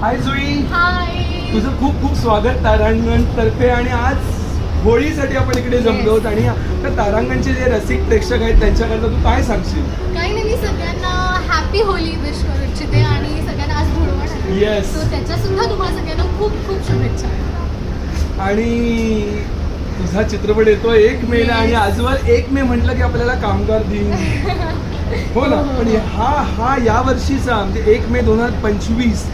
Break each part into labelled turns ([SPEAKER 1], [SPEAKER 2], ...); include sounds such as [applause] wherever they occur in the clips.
[SPEAKER 1] हाय जुई.
[SPEAKER 2] हाय.
[SPEAKER 1] तुझं खूप खूप स्वागत तारांगण तर्फे आणि आज होळीसाठी आपण इकडे जमलो आहोत आणि त्या तारांगणचे जे रसिक प्रेक्षक आहेत त्यांच्याकरता तू काय सांगशील?
[SPEAKER 2] काही नाही मी सगळ्यांना हॅपी होली विश करू इच्छिते आणि सगळ्यांना आज धुळवण आहे
[SPEAKER 1] Yes.
[SPEAKER 2] सो त्याच्या सुद्धा तुम्हाला सगळ्यांना खूप खूप शुभेच्छा.
[SPEAKER 1] आणि तुझा चित्रपट येतो एक मेला आणि आजवर एक मे म्हटलं की आपल्याला कामगार दिन. [laughs] हो ना? पण हा हा या वर्षीचा म्हणजे एक मे दोन हजार पंचवीस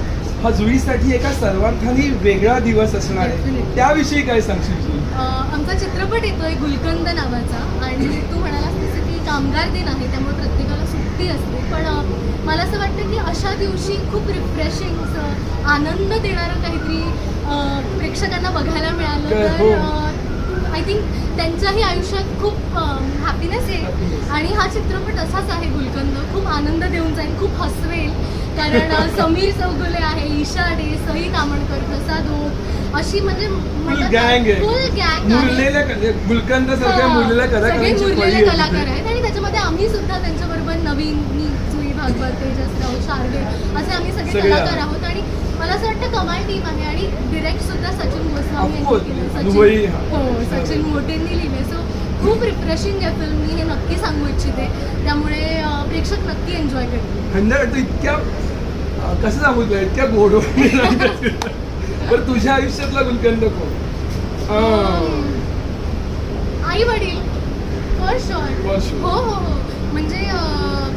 [SPEAKER 1] हा जुईसाठी एका सर्वार्थाने वेगळा दिवस असणार आहे. त्याविषयी काय सांगशील
[SPEAKER 2] आमचा चित्रपट येतोय गुलकंद नावाचा आणि तू म्हणालास तसं की कामगार दिन आहे त्यामुळे प्रत्येकाला सुट्टी असते. पण मला असं वाटतं की अशा दिवशी खूप रिफ्रेशिंग असं आनंद देणारं काहीतरी प्रेक्षकांना बघायला मिळालं.
[SPEAKER 1] हो.
[SPEAKER 2] तर आय थिंक त्यांच्याही आयुष्यात खूप हॅपीनेस येईल. आणि हा चित्रपट असाच आहे गुलकंद. खूप आनंद देऊन जाईल खूप हसवेल. कारण समीर चौगुले आहे ईशा डे सई तामणकर प्रसाद ओक अशी म्हणजे
[SPEAKER 1] फुल गँग आहे.
[SPEAKER 2] फुल गँग
[SPEAKER 1] मुरलेल्या गुलकंद सारख्या मुरलेल्या
[SPEAKER 2] सगळे
[SPEAKER 1] कलाकारांची
[SPEAKER 2] मुरलेले
[SPEAKER 1] फळी होती.
[SPEAKER 2] कलाकार. आहेत. आणि त्याच्यामध्ये आम्ही सुद्धा त्यांच्याबरोबर नवीन मी जुई भागवत तेजसराव शारदे असे आम्ही सगळे
[SPEAKER 1] सगळे
[SPEAKER 2] कलाकार
[SPEAKER 1] आहोत.
[SPEAKER 2] आणि मला असं वाटतं कमाल टीम आहे. आणि डिरेक्ट सुद्धा सचिन गोस्वामी
[SPEAKER 1] Of course.
[SPEAKER 2] यांनी केलं
[SPEAKER 1] दुबई,
[SPEAKER 2] सचिन
[SPEAKER 1] हा.
[SPEAKER 2] हो सचिन मोठेंनी लिहिले. सो खूप रिफ्रेशिंग आहे फिल्म मी हे नक्की सांगू इच्छिते. नक्की एन्जॉय
[SPEAKER 1] थंड वाटतं इतक्या कसं सांगू तुला? इतक्या गोड [laughs] बरं तुझ्या आयुष्यातला गुलकंद कोण?
[SPEAKER 2] आई वडील फॉर शुअर
[SPEAKER 1] For sure.
[SPEAKER 2] हो हो हो. म्हणजे अं,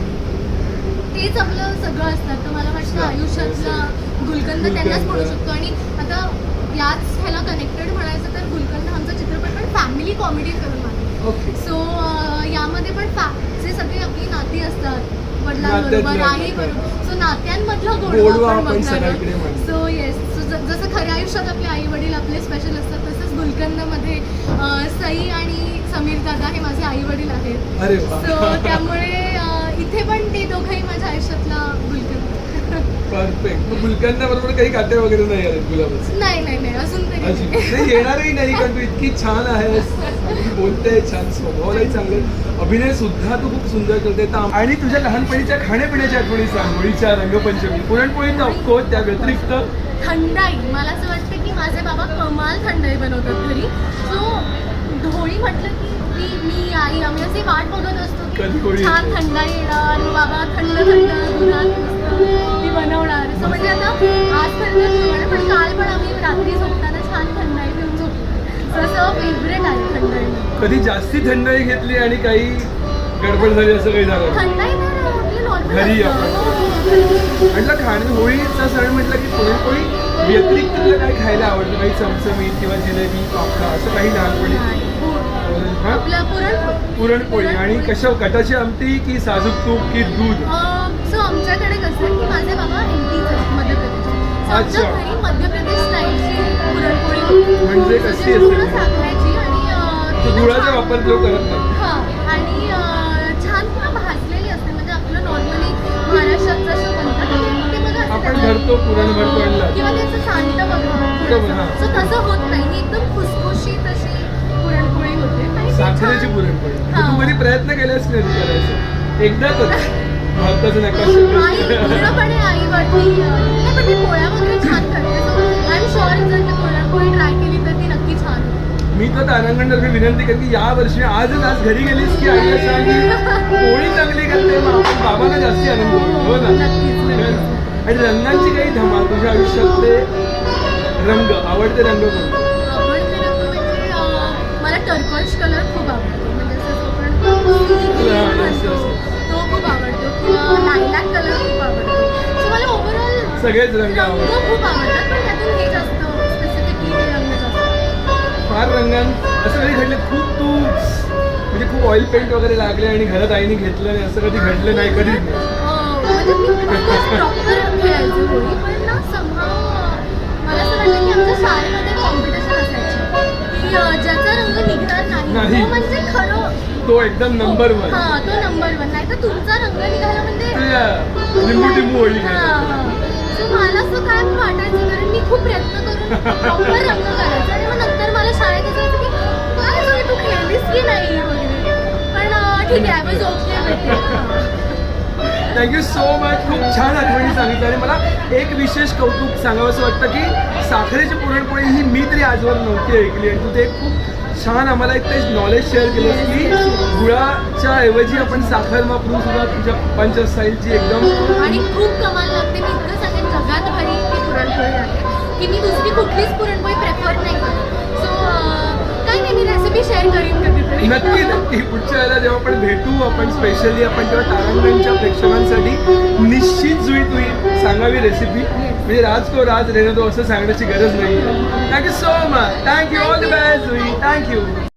[SPEAKER 2] तेच आपलं सगळं असतात तर मला वाटतं. आयुष्यातला गुलकंद त्यांनाच म्हणू. शकतो. आणि आता याच ह्याला कनेक्टेड म्हणायचं तर गुलकंद आमचा चित्रपट पण फॅमिली कॉमेडी फिल्म आहे
[SPEAKER 1] ओके
[SPEAKER 2] सो यामध्ये पण फॅ जे सगळी आपली नाती असतात आई बरोबर सो नात्यांमधला
[SPEAKER 1] गोडवा
[SPEAKER 2] गोडवा
[SPEAKER 1] आपण.
[SPEAKER 2] सो येस जसं खऱ्या आयुष्यात आपले आई वडील आपले स्पेशल असतात तसंच गुलकंदमध्ये सई आणि समीर दादा हे माझे आई वडील आहेत सो त्यामुळे इथे पण ते दोघंही माझ्या आयुष्यातला गुलकंद.
[SPEAKER 1] परफेक्ट मग गुलकंदाबरोबर काही काटे वगैरे नाही आले गुलाबाचे?
[SPEAKER 2] नाही नाही नाही. अजून तरी
[SPEAKER 1] अशी
[SPEAKER 2] नाही.
[SPEAKER 1] नाही येणारही नाही कारण तू इतकी छान आहेस. आणि बोलते छान स्वभावालाही चांगले अभिनय सुद्धा तू खूप सुंदर करते. आणि तुझ्या लहानपणीच्या खाण्यापिण्याच्या आठवणी सांग. होळीच्या रंगपंचमी. पुरणपोळी तर ऑफकोर्स त्या व्यतिरिक्त
[SPEAKER 2] थंडाई. मला असं वाटतं की माझे बाबा कमाल थंडाई बनवतात घरी. सो होळी म्हटलं की मी मी आई आम्ही असे वाट बघत असतो
[SPEAKER 1] कधी
[SPEAKER 2] की
[SPEAKER 1] होळी
[SPEAKER 2] छान
[SPEAKER 1] येते.
[SPEAKER 2] थंडाई येणार आणि बाबा थंड थंड दुधात मस्त. ती बनवणार. सो म्हणजे आता आज पण काल पण आम्ही रात्री झोपताना छान थंडाई असं फेवरेट आहे थंडाई.
[SPEAKER 1] कधी जास्ती थंडाई घेतली आणि काही गडबड झाली असं काही झालं.
[SPEAKER 2] थंडाई आपली
[SPEAKER 1] घरी आपण. म्हटलं खाणे होळीचा सण म्हटलं की पुरणपोळी व्यतिरिक्त तुला काय खायला आवडतं? काही चमचमीत किंवा जिलेबी पापडा असं काही लहानपणी? हा?
[SPEAKER 2] पुरणपोळी
[SPEAKER 1] पुरणपोळी. आणि कशा कटाची आमटी की साजूक तूप की दूध?
[SPEAKER 2] सो आमच्याकडे कसं आहे की माझे बाबा एम पीचे मध्य प्रदेश आमच्या. घरी मध्य प्रदेश स्टाईलची पुरणपोळी होती.
[SPEAKER 1] म्हणजे कशी
[SPEAKER 2] जे
[SPEAKER 1] असते
[SPEAKER 2] पूर्ण? साखरेची आणि
[SPEAKER 1] गुळाचा वापर करत नाही.
[SPEAKER 2] हा आणि छान पूर्ण भाजलेली असते. म्हणजे आपलं नॉर्मली महाराष्ट्रात जसं बनतं ते- बघा
[SPEAKER 1] आपण भरतो.
[SPEAKER 2] किंवा त्याचं सांडतं. बघा सो तसं होत नाही. ही एकदम खुसखुशीत अशी पुरणपोळी होते.
[SPEAKER 1] साखरेची पुरणपोळी. कधी प्रयत्न केलास नाही करायचं? एकदा [laughs] तर भारताचं
[SPEAKER 2] आई
[SPEAKER 1] नकाशा
[SPEAKER 2] पूर्णपणे आई वाटली नाही पण ती पोळ्या वगैरे छान करते. सो आय एम शुअर जर मी पुरणपोळी ट्राय केली तर ती नक्की छान
[SPEAKER 1] मी तर तारांगणतर्फे विनंती करते या वर्षी आजच आज घरी गेलीस की आईला सांग पोळी चांगली करते? बाबांना जास्ती आनंद. हो ना. आणि रंगांची काही धमाल तुझ्या आयुष्यातले रंग आवडते रंग कोणते?
[SPEAKER 2] आवडते रंग म्हणजे मला टर्कॉश कलर खूप आवडतो. म्हणजे
[SPEAKER 1] हा,
[SPEAKER 2] कलर खूप आवडतो सो मला ओव्हरऑल
[SPEAKER 1] सगळेच रंग आवडतात.
[SPEAKER 2] खूप आवडतात पण त्यातून हे जास्त स्पेसिफिकली हे रंग जास्त आवडतात.
[SPEAKER 1] फार रंगांत असं कधी घडलं? खूप तू म्हणजे खूप ऑइल पेंट वगैरे लागले आणि घरात आईने घेतलं नाही असं कधी घडलं नाही कधी? नाही
[SPEAKER 2] अं, म्हणजे मी प्रॉपर खेळायची होळी पण ना somehow, अं, मला असं वाटतं की आमच्या शाळेमध्ये कॉम्पिटिशन असायची. की अं, ज्याचा रंग निघणार नाही म्हणजे खरं
[SPEAKER 1] तो एकदम नंबर वन
[SPEAKER 2] हा तो नंबर वन नाही तर तुमचा रंग निघाला म्हणजे
[SPEAKER 1] लिंबू टिंबू
[SPEAKER 2] हा. हा. So मला असं काय वाटायचं कारण मी खूप प्रयत्न करून [laughs] प्रॉपर रंग करायचा आणि मग नंतर मला शाळेत असायचं की काय तू खेळलीस की नाही? वगैरे. पण ठीक आहे was okay [laughs]
[SPEAKER 1] thank you so much खूप छान आठवणी सांगितलं आणि मला एक विशेष कौतुक सांगावं असं वाटतं की साखरेची पुरणपोळी ही मी तरी आजवर नव्हती ऐकली आणि तू ते खूप छान आम्हाला एक ते नॉलेज शेअर केलं की गुळाच्या ऐवजी आपण साखर वापरून सुद्धा तुझ्या पप्पांच्या स्टाईलची एकदम
[SPEAKER 2] आणि खूप कमाल लागते. मी इतकं सांगेन जगात भारी पुरणपोळी आहे की मी दुसरी कुठलीच
[SPEAKER 1] नक्की नक्की पुढच्या वेळेला जेव्हा आपण भेटू आपण स्पेशली आपण तेव्हा तारांगणच्या प्रेक्षकांसाठी निश्चित जुई तुई सांगावी रेसिपी म्हणजे राज को राज रेनो तो असं सांगण्याची गरज नाही thank you so much thank you all the best Jui. Thank you